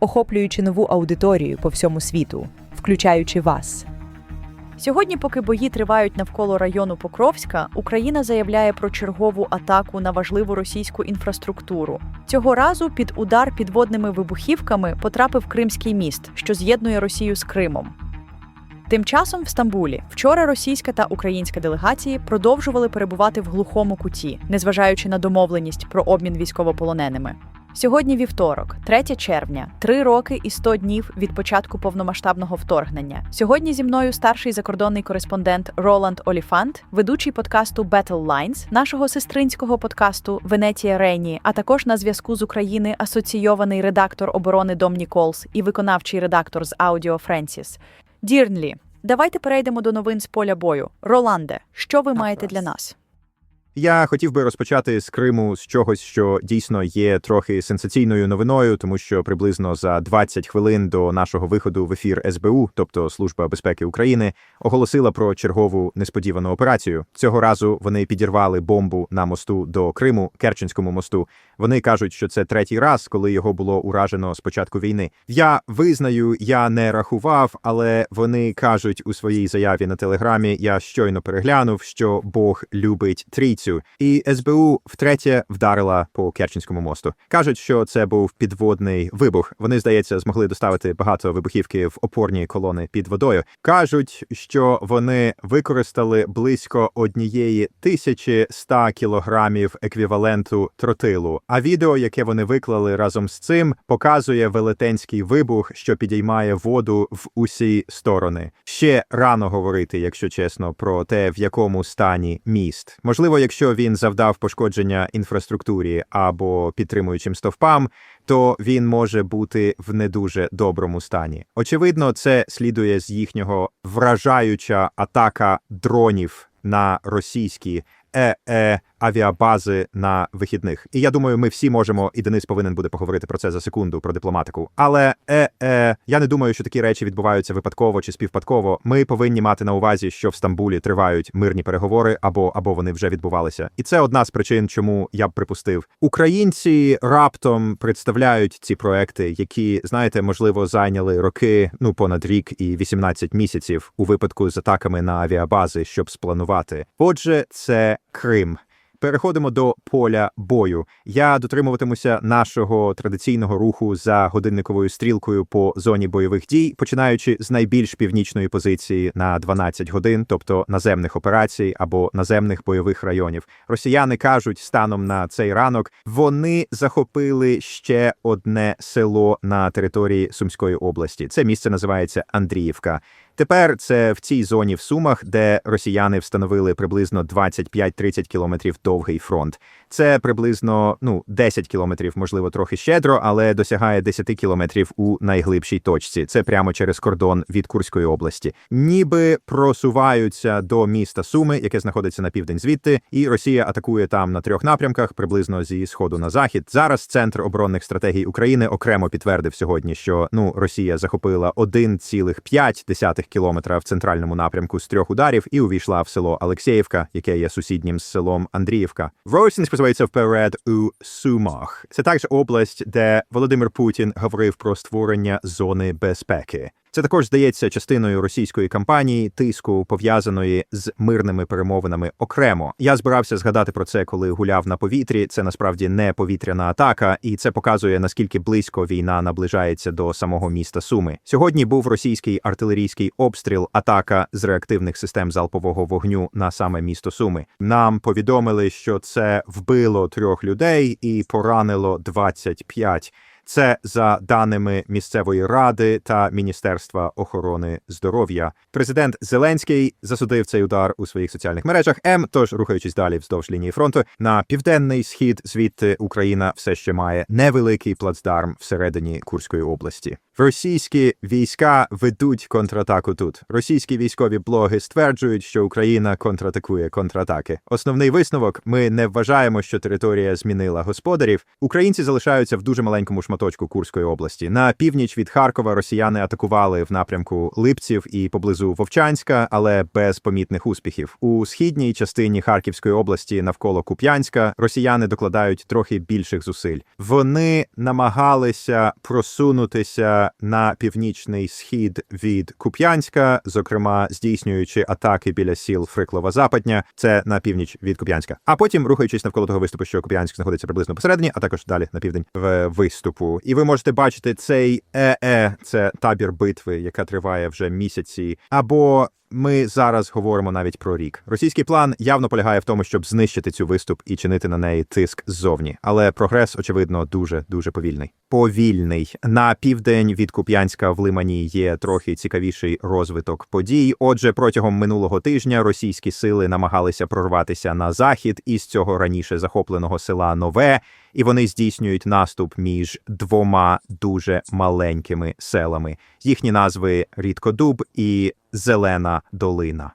охоплюючи нову аудиторію по всьому світу, включаючи вас. Сьогодні, поки бої тривають навколо району Покровська, Україна заявляє про чергову атаку на важливу російську інфраструктуру. Цього разу під удар підводними вибухівками потрапив Кримський міст, що з'єднує Росію з Кримом. Тим часом в Стамбулі вчора російська та українська делегації продовжували перебувати в глухому куті, незважаючи на домовленість про обмін військовополоненими. Сьогодні вівторок, 3 червня, три роки і 100 днів від початку повномасштабного вторгнення. Сьогодні зі мною старший закордонний кореспондент Роланд Оліфант, ведучий подкасту Battle Lines, нашого сестринського подкасту Венетія Рейні, а також на зв'язку з України асоційований редактор оборони Дом Ніколс і виконавчий редактор з Аудіо Френсіс. Дірнлі, давайте перейдемо до новин з поля бою. Роланде, що ви маєте для нас? Я хотів би розпочати з Криму з чогось, що дійсно є трохи сенсаційною новиною, тому що приблизно за 20 хвилин до нашого виходу в ефір СБУ, тобто Служба безпеки України, оголосила про чергову несподівану операцію. Цього разу вони підірвали бомбу на мосту до Криму, Керченському мосту. Вони кажуть, що це третій раз, коли його було уражено з початку війни. Я визнаю, я не рахував, але вони кажуть у своїй заяві на телеграмі. Я щойно переглянув, що Бог любить трійцю. І СБУ втретє вдарила по Керченському мосту. Кажуть, що це був підводний вибух. Вони, здається, змогли доставити багато вибухівки в опорні колони під водою. Кажуть, що вони використали близько однієї тисячі ста кілограмів еквіваленту тротилу. А відео, яке вони виклали разом з цим, показує велетенський вибух, що підіймає воду в усі сторони. Ще рано говорити, якщо чесно, про те, в якому стані міст. Можливо, якщо він завдав пошкодження інфраструктурі або підтримуючим стовпам, то він може бути в не дуже доброму стані. Очевидно, це слідує з їхнього вражаюча атака дронів на російські ЕЕ авіабази на вихідних. І я думаю, ми всі можемо, і Денис повинен буде поговорити про це за секунду, про дипломатику. Але ЕЕ, я не думаю, що такі речі відбуваються випадково чи співпадково. Ми повинні мати на увазі, що в Стамбулі тривають мирні переговори, або або вони вже відбувалися. І це одна з причин, чому я б припустив. Українці раптом представляють ці проекти, які знаєте, можливо, зайняли роки, ну понад рік і 18 місяців у випадку з атаками на авіабази, щоб спланувати. Отже, це Крим. Переходимо до поля бою. Я дотримуватимуся нашого традиційного руху за годинниковою стрілкою по зоні бойових дій, починаючи з найбільш північної позиції на 12 годин, тобто наземних операцій або наземних бойових районів. Росіяни кажуть, станом на цей ранок вони захопили ще одне село на території Сумської області. Це місце називається Андріївка. Тепер це в цій зоні в Сумах, де росіяни встановили приблизно 25-30 кілометрів довгий фронт. Це приблизно ну 10 кілометрів, можливо, трохи щедро, але досягає 10 кілометрів у найглибшій точці. Це прямо через кордон від Курської області. Ніби просуваються до міста Суми, яке знаходиться на південь звідти, і Росія атакує там на трьох напрямках, приблизно зі сходу на захід. Зараз центр оборонних стратегій України окремо підтвердив сьогодні, що ну Росія захопила 1,5 кілометра в центральному напрямку з трьох ударів і увійшла в село Алексєєвка, яке є сусіднім з селом Андріївка. Росін спосувається вперед у Сумах. Це також область, де Володимир Путін говорив про створення зони безпеки. Це також здається частиною російської кампанії тиску пов'язаної з мирними перемовинами окремо. Я збирався згадати про це, коли гуляв на повітрі. Це насправді не повітряна атака, і це показує наскільки близько війна наближається до самого міста Суми. Сьогодні був російський артилерійський обстріл, атака з реактивних систем залпового вогню на саме місто Суми. Нам повідомили, що це вбило трьох людей і поранило 25. Це за даними місцевої ради та Міністерства охорони здоров'я. Президент Зеленський засудив цей удар у своїх соціальних мережах. М, тож рухаючись далі вздовж лінії фронту, на південний схід, звідти Україна все ще має невеликий плацдарм всередині Курської області. Російські війська ведуть контратаку тут. Російські військові блоги стверджують, що Україна контратакує контратаки. Основний висновок: ми не вважаємо, що територія змінила господарів. Українці залишаються в дуже маленькому шматочку Курської області. На північ від Харкова росіяни атакували в напрямку Липців і поблизу Вовчанська, але без помітних успіхів. У східній частині Харківської області навколо Куп'янська росіяни докладають трохи більших зусиль. Вони намагалися просунутися на північний схід від Куп'янська, зокрема здійснюючи атаки біля сіл Фриклова Западня, це на північ від Куп'янська. А потім рухаючись навколо того виступу, що Куп'янськ знаходиться приблизно посередині, а також далі на південь в виступу. І ви можете бачити цей ЕЕ, це табір битви, яка триває вже місяці, або ми зараз говоримо навіть про рік. Російський план явно полягає в тому, щоб знищити цю виступ і чинити на неї тиск ззовні. Але прогрес, очевидно, дуже дуже повільний. Повільний на південь від Куп'янська в Лимані є трохи цікавіший розвиток подій. Отже, протягом минулого тижня російські сили намагалися прорватися на захід із цього раніше захопленого села Нове, і вони здійснюють наступ між двома дуже маленькими селами. Їхні назви Рідкодуб і Зелена Долина.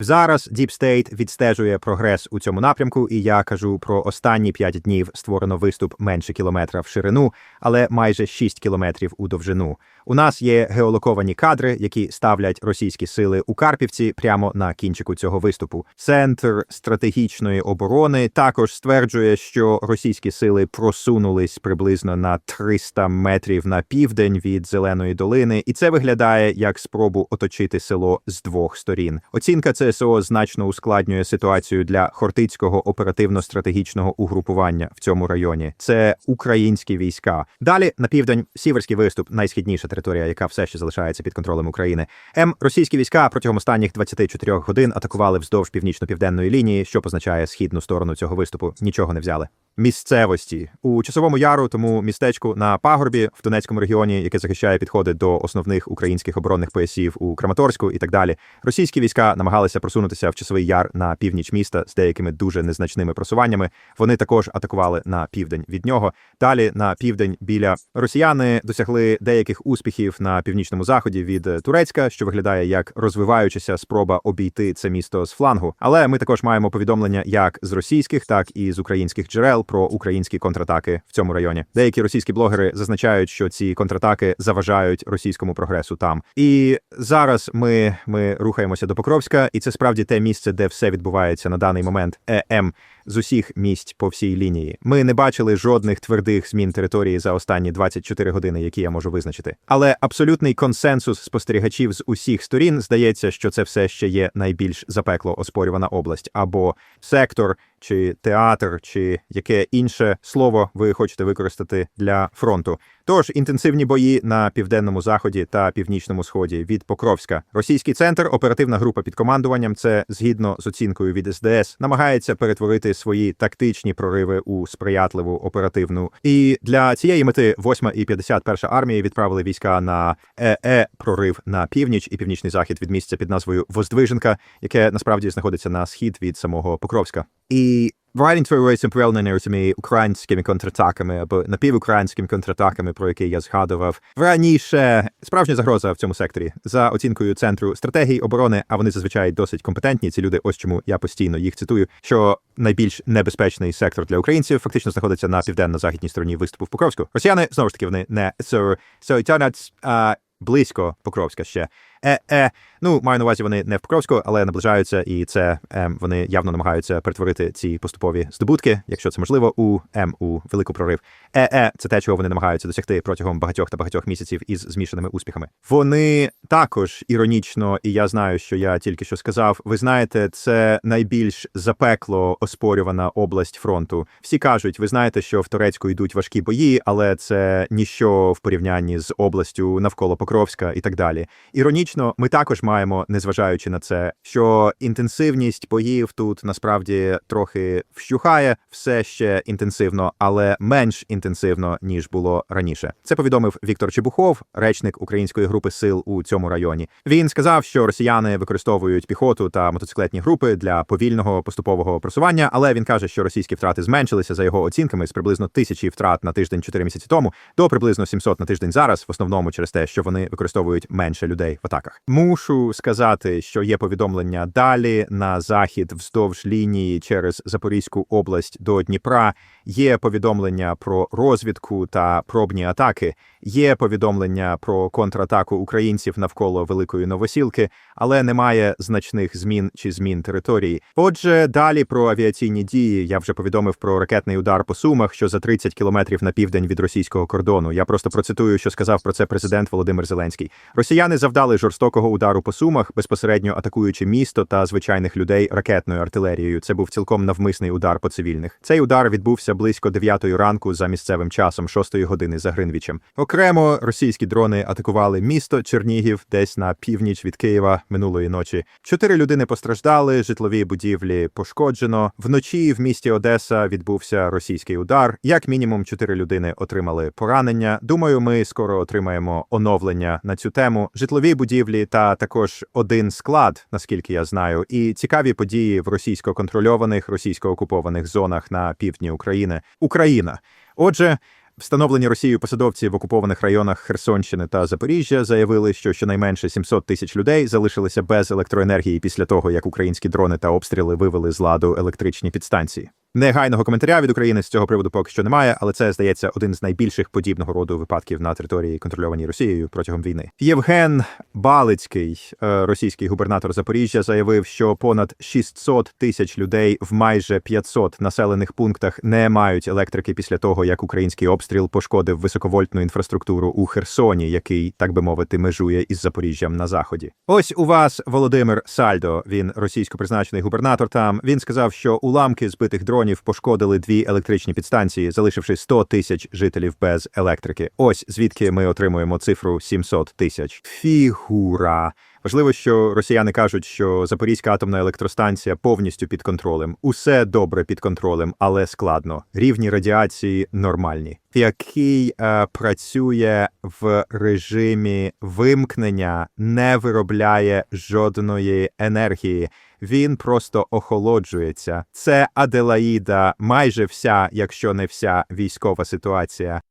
Зараз State відстежує прогрес у цьому напрямку, і я кажу про останні п'ять днів створено виступ менше кілометра в ширину, але майже 6 кілометрів у довжину. У нас є геолоковані кадри, які ставлять російські сили у Карпівці прямо на кінчику цього виступу. Центр стратегічної оборони також стверджує, що російські сили просунулись приблизно на 300 метрів на південь від зеленої долини, і це виглядає як спробу оточити село з двох сторін. Оцінка ЦСО значно ускладнює ситуацію для Хортицького оперативно-стратегічного угрупування в цьому районі. Це українські війська. Далі на південь сіверський виступ, найсхідніша територія, яка все ще залишається під контролем України. М російські війська протягом останніх 24 годин атакували вздовж північно-південної лінії, що позначає східну сторону цього виступу. Нічого не взяли. Місцевості у часовому яру, тому містечку на пагорбі в Донецькому регіоні, яке захищає підходи до основних українських оборонних поясів у Краматорську і так далі. Російські війська намагалися просунутися в часовий яр на північ міста з деякими дуже незначними просуваннями. Вони також атакували на південь від нього. Далі на південь біля росіяни досягли деяких успіхів на північному заході від Турецька, що виглядає як розвиваючася спроба обійти це місто з флангу. Але ми також маємо повідомлення як з російських, так і з українських джерел про українські контратаки в цьому районі. Деякі російські блогери зазначають, що ці контратаки заважають російському прогресу там. І зараз ми, ми рухаємося до Покровська, і це справді те місце, де все відбувається на даний момент. ЕМ з усіх місць по всій лінії. Ми не бачили жодних твердих змін території за останні 24 години, які я можу визначити. Але абсолютний консенсус спостерігачів з усіх сторін здається, що це все ще є найбільш запекло оспорювана область або сектор. Чи театр, чи яке інше слово ви хочете використати для фронту? Тож інтенсивні бої на південному заході та північному сході від Покровська. Російський центр, оперативна група під командуванням. Це згідно з оцінкою від СДС, намагається перетворити свої тактичні прориви у сприятливу оперативну. І для цієї мети 8 і 51 армії відправили війська на ЕЕ прорив на північ і північний захід від місця під назвою Воздвиженка, яке насправді знаходиться на схід від самого Покровська. І Вайдінг твоюється пов'язаний цими українськими контратаками або напівукраїнськими контратаками, про які я згадував раніше. Справжня загроза в цьому секторі за оцінкою центру стратегії оборони. А вони зазвичай досить компетентні. Ці люди, ось чому я постійно їх цитую. Що найбільш небезпечний сектор для українців фактично знаходиться на південно-західній стороні виступу в Покровську. Росіяни знову ж таки вони не so, so uh, близько Покровська ще. Е, е, ну маю на увазі, вони не в Покровську, але наближаються, і це е, вони явно намагаються перетворити ці поступові здобутки, якщо це можливо, у М у велику прорив. Е, е, це те, чого вони намагаються досягти протягом багатьох та багатьох місяців із змішаними успіхами. Вони також іронічно, і я знаю, що я тільки що сказав. Ви знаєте, це найбільш запекло оспорювана область фронту. Всі кажуть, ви знаєте, що в Турецьку йдуть важкі бої, але це ніщо в порівнянні з областю навколо Покровська і так далі. Іронічно. Ми також маємо, незважаючи на це, що інтенсивність боїв тут насправді трохи вщухає, все ще інтенсивно, але менш інтенсивно ніж було раніше. Це повідомив Віктор Чебухов, речник української групи сил у цьому районі. Він сказав, що росіяни використовують піхоту та мотоциклетні групи для повільного поступового просування, але він каже, що російські втрати зменшилися за його оцінками з приблизно тисячі втрат на тиждень 4 місяці тому до приблизно 700 на тиждень зараз, в основному через те, що вони використовують менше людей в атаках. Мушу сказати, що є повідомлення далі на захід вздовж лінії через Запорізьку область до Дніпра. Є повідомлення про розвідку та пробні атаки. Є повідомлення про контратаку українців навколо Великої Новосілки, але немає значних змін чи змін території. Отже, далі про авіаційні дії я вже повідомив про ракетний удар по Сумах, що за 30 кілометрів на південь від російського кордону. Я просто процитую, що сказав про це президент Володимир Зеленський. Росіяни завдали жорстокого удару по Сумах, безпосередньо атакуючи місто та звичайних людей ракетною артилерією. Це був цілком навмисний удар по цивільних. Цей удар відбувся близько 9 ранку за місцевим часом, 6 години за Гринвічем. Окремо російські дрони атакували місто Чернігів, десь на північ від Києва минулої ночі. Чотири людини постраждали, житлові будівлі пошкоджено. Вночі в місті Одеса відбувся російський удар. Як мінімум, чотири людини отримали поранення. Думаю, ми скоро отримаємо оновлення на цю тему. Житлові будівлі та також один склад, наскільки я знаю, і цікаві події в російсько-контрольованих, російсько-окупованих зонах на півдні України. Україна. Отже. Встановлені Росією посадовці в окупованих районах Херсонщини та Запоріжжя заявили, що щонайменше 700 тисяч людей залишилися без електроенергії після того, як українські дрони та обстріли вивели з ладу електричні підстанції. Негайного коментаря від України з цього приводу поки що немає, але це здається один з найбільших подібного роду випадків на території, контрольованій Росією протягом війни. Євген Балицький, е, російський губернатор Запоріжжя, заявив, що понад 600 тисяч людей в майже 500 населених пунктах не мають електрики після того, як український обстріл пошкодив високовольтну інфраструктуру у Херсоні, який, так би мовити, межує із Запоріжжям на заході. Ось у вас Володимир Сальдо. Він російсько призначений губернатор. Там він сказав, що уламки збитих дронів пошкодили дві електричні підстанції, залишивши 100 тисяч жителів без електрики. Ось звідки ми отримуємо цифру 700 тисяч. Фігура. Важливо, що росіяни кажуть, що Запорізька атомна електростанція повністю під контролем. Усе добре під контролем, але складно. Рівні радіації нормальні. Який е, працює в режимі вимкнення, не виробляє жодної енергії. Він просто охолоджується. Це Аделаїда, майже вся, якщо не вся військова ситуація.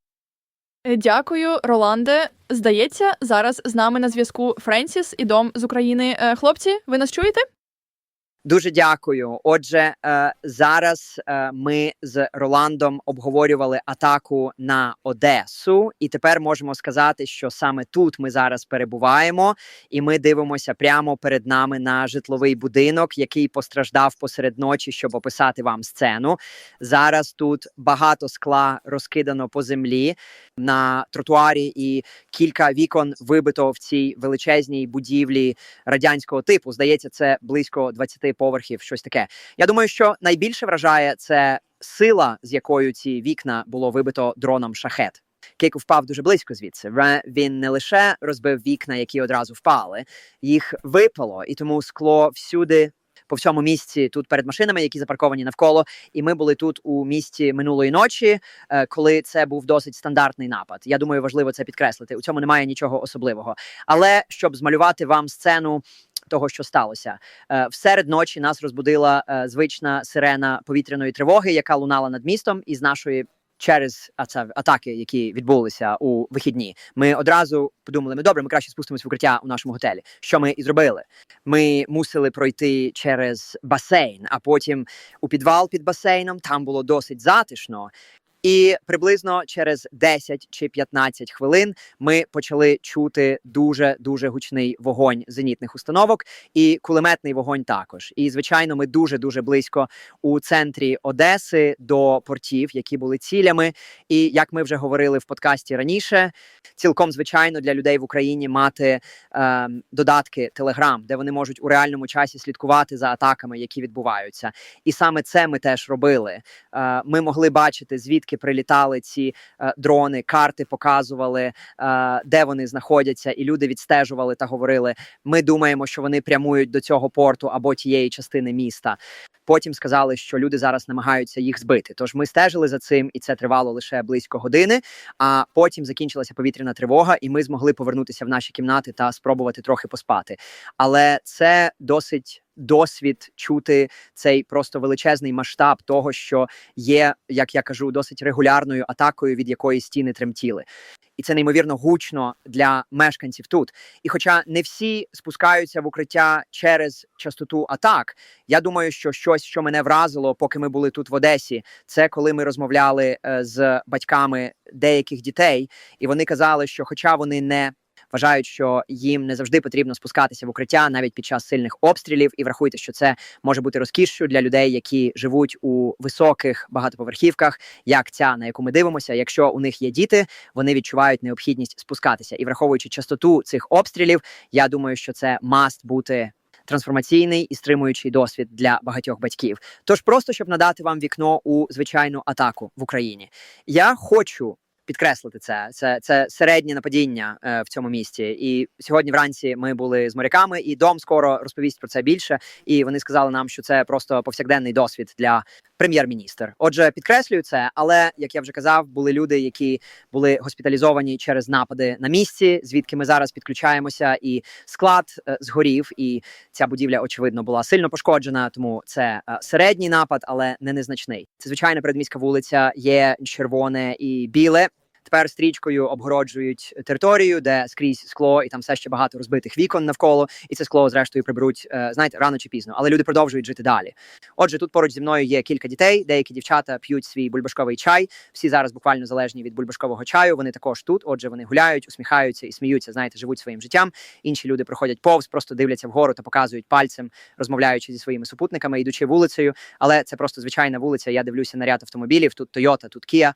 Е, Дякую, Роланде. Здається, зараз з нами на зв'язку Френсіс і Дом з України. Е, Хлопці, ви нас чуєте? Дуже дякую. Отже, е, зараз е, ми з Роландом обговорювали атаку на Одесу, і тепер можемо сказати, що саме тут ми зараз перебуваємо, і ми дивимося прямо перед нами на житловий будинок, який постраждав посеред ночі, щоб описати вам сцену. Зараз тут багато скла розкидано по землі на тротуарі, і кілька вікон вибито в цій величезній будівлі радянського типу. Здається, це близько 20 поверхів, щось таке. Я думаю, що найбільше вражає це сила, з якою ці вікна було вибито дроном шахет. Кейк впав дуже близько звідси. Він не лише розбив вікна, які одразу впали, їх випало, і тому скло всюди. По всьому місці тут перед машинами, які запарковані навколо, і ми були тут у місті минулої ночі, е, коли це був досить стандартний напад. Я думаю, важливо це підкреслити. У цьому немає нічого особливого. Але щоб змалювати вам сцену того, що сталося, е, всеред ночі нас розбудила е, звична сирена повітряної тривоги, яка лунала над містом із нашої. Через атаки, які відбулися у вихідні, ми одразу подумали: ми добре, ми краще спустимось в укриття у нашому готелі. Що ми і зробили? Ми мусили пройти через басейн, а потім у підвал під басейном. Там було досить затишно. І приблизно через 10 чи 15 хвилин ми почали чути дуже дуже гучний вогонь зенітних установок і кулеметний вогонь також. І звичайно, ми дуже дуже близько у центрі Одеси до портів, які були цілями. І як ми вже говорили в подкасті раніше, цілком звичайно для людей в Україні мати е, додатки Telegram, де вони можуть у реальному часі слідкувати за атаками, які відбуваються. І саме це ми теж робили. Е, ми могли бачити звідки звідки прилітали ці е, дрони, карти показували, е, де вони знаходяться, і люди відстежували та говорили: ми думаємо, що вони прямують до цього порту або тієї частини міста. Потім сказали, що люди зараз намагаються їх збити. Тож ми стежили за цим, і це тривало лише близько години. А потім закінчилася повітряна тривога, і ми змогли повернутися в наші кімнати та спробувати трохи поспати. Але це досить досвід чути цей просто величезний масштаб того, що є, як я кажу, досить регулярною атакою, від якої стіни тремтіли. І це неймовірно гучно для мешканців тут. І хоча не всі спускаються в укриття через частоту атак, я думаю, що щось, що мене вразило, поки ми були тут в Одесі, це коли ми розмовляли е, з батьками деяких дітей, і вони казали, що, хоча вони не вважають, що їм не завжди потрібно спускатися в укриття навіть під час сильних обстрілів, і врахуйте, що це може бути розкішшю для людей, які живуть у високих багатоповерхівках, як ця, на яку ми дивимося. Якщо у них є діти, вони відчувають необхідність спускатися. І враховуючи частоту цих обстрілів, я думаю, що це маст бути. Трансформаційний і стримуючий досвід для багатьох батьків. Тож, просто щоб надати вам вікно у звичайну атаку в Україні, я хочу підкреслити це. Це, це середнє нападіння е, в цьому місті. І сьогодні вранці ми були з моряками, і дом скоро розповість про це більше. І вони сказали нам, що це просто повсякденний досвід для прем'єр-міністр. Отже, підкреслюю це, але як я вже казав, були люди, які були госпіталізовані через напади на місці, звідки ми зараз підключаємося, і склад е, згорів, і ця будівля, очевидно, була сильно пошкоджена. Тому це е, середній напад, але не незначний. Це звичайна передміська вулиця, є червоне і біле. Тепер стрічкою обгороджують територію, де скрізь скло, і там все ще багато розбитих вікон навколо, і це скло, зрештою, приберуть, е, знаєте, рано чи пізно. Але люди продовжують жити далі. Отже, тут поруч зі мною є кілька дітей. Деякі дівчата п'ють свій бульбашковий чай. Всі зараз буквально залежні від бульбашкового чаю. Вони також тут. Отже, вони гуляють, усміхаються і сміються. Знаєте, живуть своїм життям. Інші люди проходять повз, просто дивляться вгору та показують пальцем, розмовляючи зі своїми супутниками, йдучи вулицею. Але це просто звичайна вулиця. Я дивлюся на ряд автомобілів. Тут Toyota, тут Kia.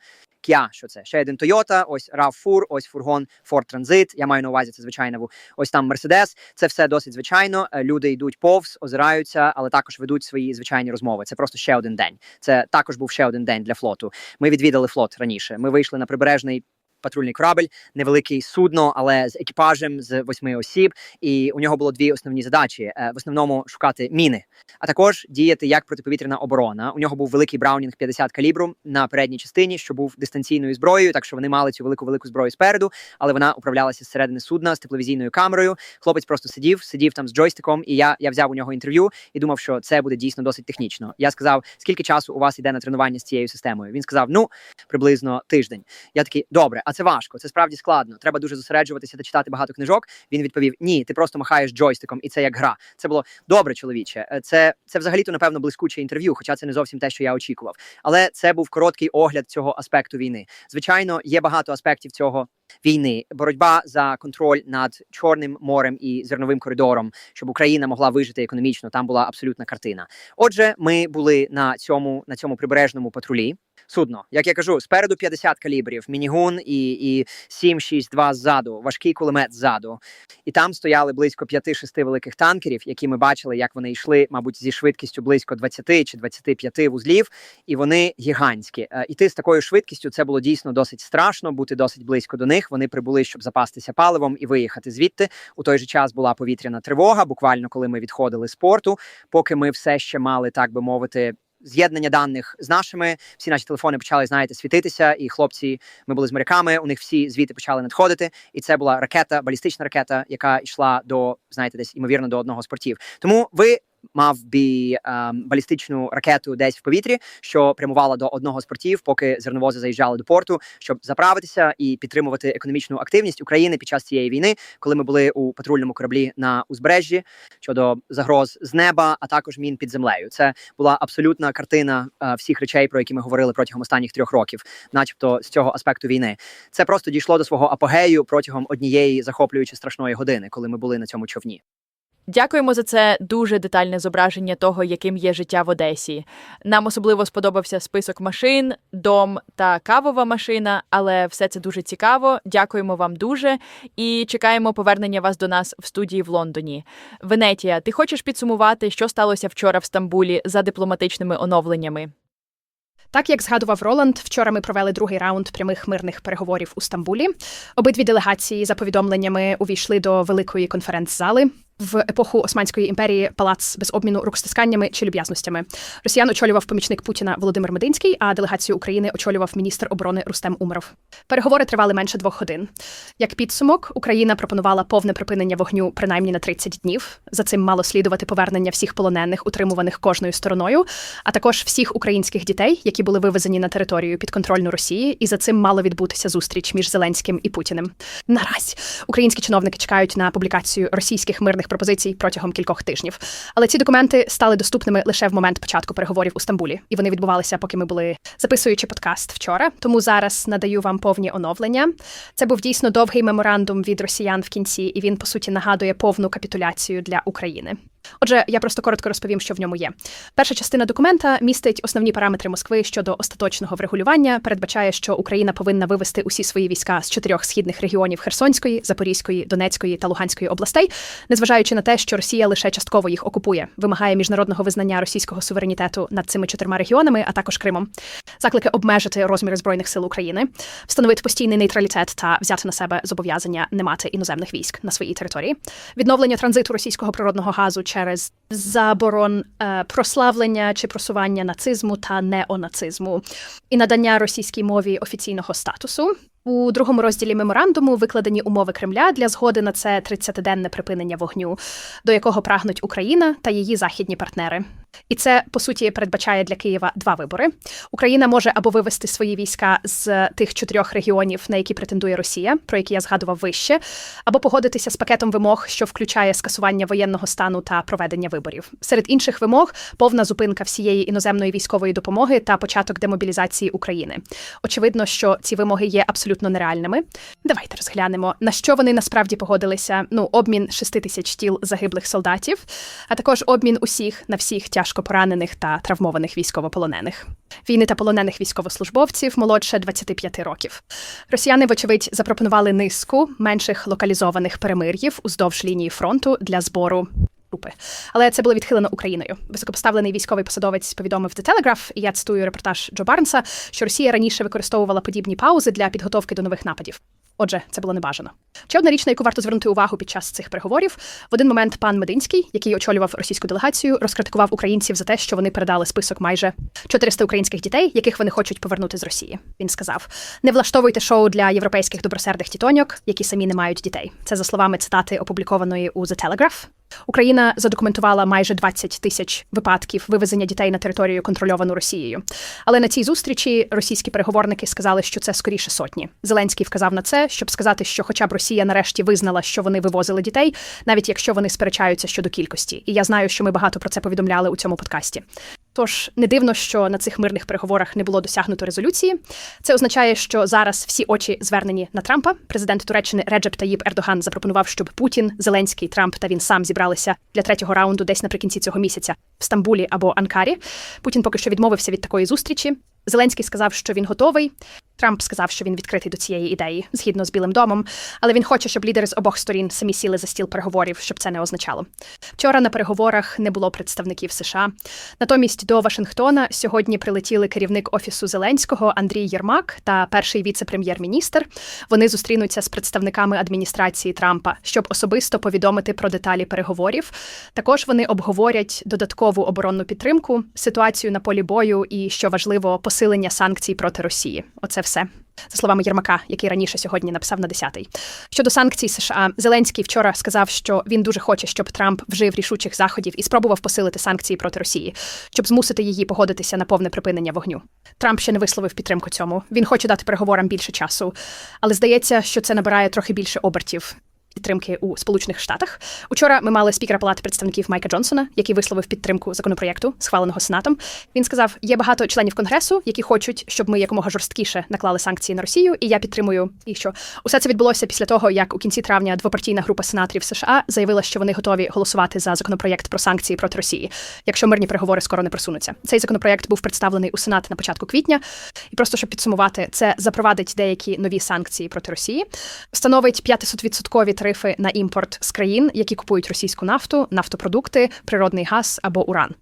Kia, що це? Ще один Toyota, ось RAV4, ось фургон Ford Transit. Я маю на увазі, це звичайно, ось там Mercedes. Це все досить звичайно. Е, Люди йдуть повз, озираються, але також ведуть свої звичайні розмови. Це просто ще один день. Це також був ще один день для флоту. Ми відвідали флот раніше. Ми вийшли на прибережний. Патрульний корабель, невеликий судно, але з екіпажем з восьми осіб, і у нього було дві основні задачі: Е, в основному шукати міни, а також діяти як протиповітряна оборона. У нього був великий браунінг 50 калібру на передній частині, що був дистанційною зброєю, так що вони мали цю велику велику зброю спереду, але вона управлялася зсередини судна з тепловізійною камерою. Хлопець просто сидів, сидів там з джойстиком, і я, я взяв у нього інтерв'ю і думав, що це буде дійсно досить технічно. Я сказав, скільки часу у вас йде на тренування з цією системою. Він сказав: ну приблизно тиждень. Я такий, добре, а це важко, це справді складно. Треба дуже зосереджуватися та читати багато книжок. Він відповів: Ні, ти просто махаєш джойстиком, і це як гра. Це було добре, чоловіче. Е, Це, це взагалі-то, напевно, блискуче інтерв'ю, хоча це не зовсім те, що я очікував. Але це був короткий огляд цього аспекту війни. Звичайно, є багато аспектів цього. Війни, боротьба за контроль над Чорним морем і зерновим коридором, щоб Україна могла вижити економічно. Там була абсолютна картина. Отже, ми були на цьому на цьому прибережному патрулі. Судно, як я кажу, спереду 50 калібрів, мінігун і, і 7-6-2 ззаду, важкий кулемет ззаду. І там стояли близько 5-6 великих танкерів, які ми бачили, як вони йшли, мабуть, зі швидкістю близько 20 чи 25 вузлів, і вони гігантські. Е, Іти з такою швидкістю це було дійсно досить страшно, бути досить близько до них. Вони прибули, щоб запастися паливом і виїхати звідти. У той же час була повітряна тривога, буквально коли ми відходили з порту, поки ми все ще мали, так би мовити. З'єднання даних з нашими, всі наші телефони почали, знаєте, світитися, і хлопці, ми були з моряками. У них всі звіти почали надходити. І це була ракета, балістична ракета, яка йшла до, знаєте, десь ймовірно до одного з портів. Тому ви мав бі ем, балістичну ракету десь в повітрі, що прямувала до одного з портів, поки зерновози заїжджали до порту, щоб заправитися і підтримувати економічну активність України під час цієї війни, коли ми були у патрульному кораблі на узбережжі щодо загроз з неба, а також мін під землею. Це була абсолютна картина е, всіх речей, про які ми говорили протягом останніх трьох років, начебто з цього аспекту війни. Це просто дійшло до свого апогею протягом однієї захоплюючи страшної години, коли ми були на цьому човні. Дякуємо за це дуже детальне зображення того, яким є життя в Одесі. Нам особливо сподобався список машин, дом та кавова машина, але все це дуже цікаво. Дякуємо вам дуже і чекаємо повернення вас до нас в студії в Лондоні. Венетія, ти хочеш підсумувати, що сталося вчора в Стамбулі за дипломатичними оновленнями? Так як згадував Роланд, вчора ми провели другий раунд прямих мирних переговорів у Стамбулі. Обидві делегації за повідомленнями увійшли до великої конференц-зали. В епоху Османської імперії палац без обміну рукостисканнями чи люб'язностями. Росіян очолював помічник Путіна Володимир Мединський, а делегацію України очолював міністр оборони Рустем Умаров. Переговори тривали менше двох годин. Як підсумок, Україна пропонувала повне припинення вогню принаймні на 30 днів. За цим мало слідувати повернення всіх полонених, утримуваних кожною стороною, а також всіх українських дітей, які були вивезені на територію підконтрольну Росії, і за цим мало відбутися зустріч між Зеленським і Путіним. Наразі українські чиновники чекають на публікацію російських мирних пропозицій протягом кількох тижнів. Але ці документи стали доступними лише в момент початку переговорів у Стамбулі, і вони відбувалися, поки ми були записуючи подкаст вчора. Тому зараз надаю вам повні оновлення. Це був дійсно довгий меморандум від росіян в кінці, і він по суті нагадує повну капітуляцію для України. Отже, я просто коротко розповім, що в ньому є. Перша частина документа містить основні параметри Москви щодо остаточного врегулювання. Передбачає, що Україна повинна вивести усі свої війська з чотирьох східних регіонів Херсонської, Запорізької, Донецької та Луганської областей, незважаючи на те, що Росія лише частково їх окупує, вимагає міжнародного визнання російського суверенітету над цими чотирма регіонами, а також Кримом. Заклики обмежити розміри збройних сил України, встановити постійний нейтралітет та взяти на себе зобов'язання не мати іноземних військ на своїй території, відновлення транзиту російського природного газу через заборон е, прославлення чи просування нацизму та неонацизму і надання російській мові офіційного статусу. У другому розділі меморандуму викладені умови Кремля для згоди на це 30-денне припинення вогню, до якого прагнуть Україна та її західні партнери. І це по суті передбачає для Києва два вибори. Україна може або вивести свої війська з тих чотирьох регіонів, на які претендує Росія, про які я згадував вище, або погодитися з пакетом вимог, що включає скасування воєнного стану та проведення виборів. Серед інших вимог повна зупинка всієї іноземної військової допомоги та початок демобілізації України. Очевидно, що ці вимоги є абсолютно нереальними. Давайте розглянемо на що вони насправді погодилися. Ну, обмін 6 тисяч тіл загиблих солдатів, а також обмін усіх на всіх тяжко поранених та травмованих військовополонених. Війни та полонених військовослужбовців молодше 25 років. Росіяни, вочевидь, запропонували низку менших локалізованих перемир'їв уздовж лінії фронту для збору. Групи, але це було відхилено Україною. Високопоставлений військовий посадовець повідомив The Telegraph, і я цитую репортаж Джо Барнса, що Росія раніше використовувала подібні паузи для підготовки до нових нападів. Отже, це було небажано. Ще одна річ, на яку варто звернути увагу під час цих переговорів. В один момент пан Мединський, який очолював російську делегацію, розкритикував українців за те, що вони передали список майже 400 українських дітей, яких вони хочуть повернути з Росії. Він сказав: не влаштовуйте шоу для європейських добросердих тітоньок, які самі не мають дітей. Це за словами цитати опублікованої у The Telegraph. Україна задокументувала майже 20 тисяч випадків вивезення дітей на територію контрольовану Росією. Але на цій зустрічі російські переговорники сказали, що це скоріше сотні. Зеленський вказав на це, щоб сказати, що, хоча б Росія нарешті визнала, що вони вивозили дітей, навіть якщо вони сперечаються щодо кількості. І я знаю, що ми багато про це повідомляли у цьому подкасті. Тож не дивно, що на цих мирних переговорах не було досягнуто резолюції. Це означає, що зараз всі очі звернені на Трампа. Президент Туреччини Реджеп Таїб Ердоган запропонував, щоб Путін, Зеленський, Трамп та він сам зібралися для третього раунду десь наприкінці цього місяця в Стамбулі або Анкарі. Путін поки що відмовився від такої зустрічі. Зеленський сказав, що він готовий. Трамп сказав, що він відкритий до цієї ідеї згідно з Білим домом, але він хоче, щоб лідери з обох сторін самі сіли за стіл переговорів, щоб це не означало. Вчора на переговорах не було представників США. Натомість до Вашингтона сьогодні прилетіли керівник офісу Зеленського Андрій Єрмак та перший віце-прем'єр-міністр. Вони зустрінуться з представниками адміністрації Трампа, щоб особисто повідомити про деталі переговорів. Також вони обговорять додаткову оборонну підтримку, ситуацію на полі бою і, що важливо, посилення санкцій проти Росії. Оце все. За словами Єрмака, який раніше сьогодні написав на 10-й. Щодо санкцій США, Зеленський вчора сказав, що він дуже хоче, щоб Трамп вжив рішучих заходів і спробував посилити санкції проти Росії, щоб змусити її погодитися на повне припинення вогню. Трамп ще не висловив підтримку цьому. Він хоче дати переговорам більше часу, але здається, що це набирає трохи більше обертів. Підтримки у Сполучених Штатах учора ми мали спікера Палати представників Майка Джонсона, який висловив підтримку законопроєкту, схваленого сенатом. Він сказав: є багато членів конгресу, які хочуть, щоб ми якомога жорсткіше наклали санкції на Росію. І я підтримую. І що усе це відбулося після того, як у кінці травня двопартійна група сенаторів США заявила, що вони готові голосувати за законопроєкт про санкції проти Росії, якщо мирні переговори скоро не просунуться. Цей законопроєкт був представлений у Сенат на початку квітня, і просто щоб підсумувати, це запровадить деякі нові санкції проти Росії, встановить 500-відсоткові тарифи на імпорт з країн, які купують російську нафту, нафтопродукти, природний газ або уран.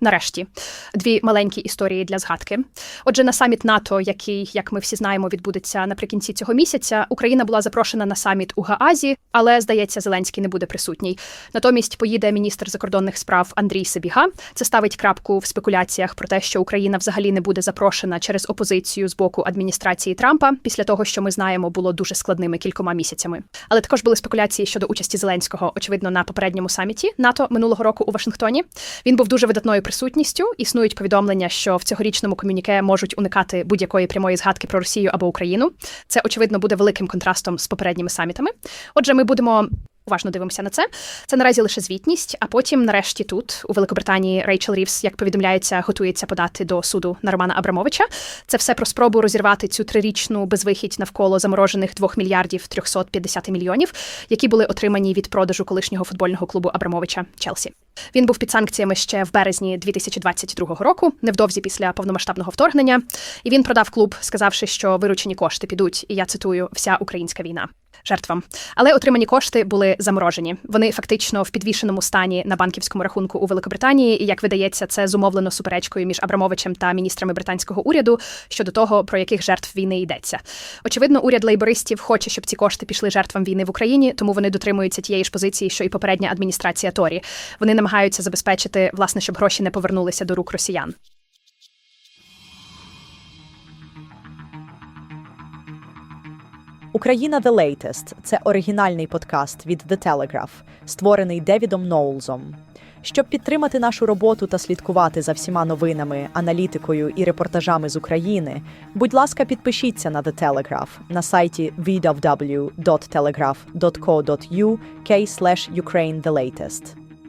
Нарешті, дві маленькі історії для згадки. Отже, на саміт НАТО, який, як ми всі знаємо, відбудеться наприкінці цього місяця, Україна була запрошена на саміт у Гаазі, але здається, Зеленський не буде присутній. Натомість поїде міністр закордонних справ Андрій Сибіга. Це ставить крапку в спекуляціях про те, що Україна взагалі не буде запрошена через опозицію з боку адміністрації Трампа після того, що ми знаємо, було дуже складними кількома місяцями. Але також були спекуляції щодо участі Зеленського, очевидно, на попередньому саміті НАТО минулого року у Вашингтоні. Він був дуже видатною присутністю. Існують повідомлення, що в цьогорічному комюніке можуть уникати будь-якої прямої згадки про Росію або Україну. Це очевидно буде великим контрастом з попередніми самітами. Отже, ми будемо. Уважно дивимося на це. Це наразі лише звітність, а потім, нарешті, тут у Великобританії Рейчел Рівс, як повідомляється, готується подати до суду на Романа Абрамовича. Це все про спробу розірвати цю трирічну безвихідь навколо заморожених 2 мільярдів 350 мільйонів, які були отримані від продажу колишнього футбольного клубу Абрамовича Челсі. Він був під санкціями ще в березні 2022 року, невдовзі після повномасштабного вторгнення. І він продав клуб, сказавши, що виручені кошти підуть, і я цитую, вся українська війна. Жертвам, але отримані кошти були заморожені. Вони фактично в підвішеному стані на банківському рахунку у Великобританії. І як видається, це зумовлено суперечкою між Абрамовичем та міністрами британського уряду щодо того, про яких жертв війни йдеться. Очевидно, уряд лейбористів хоче, щоб ці кошти пішли жертвам війни в Україні, тому вони дотримуються тієї ж позиції, що і попередня адміністрація Торі. Вони намагаються забезпечити, власне, щоб гроші не повернулися до рук росіян. Україна The Latest – це оригінальний подкаст від The Telegraph, створений Девідом Ноулзом. Щоб підтримати нашу роботу та слідкувати за всіма новинами, аналітикою і репортажами з України, будь ласка, підпишіться на The Telegraph на сайті www.telegraph.co.uk Ukraine The Latest.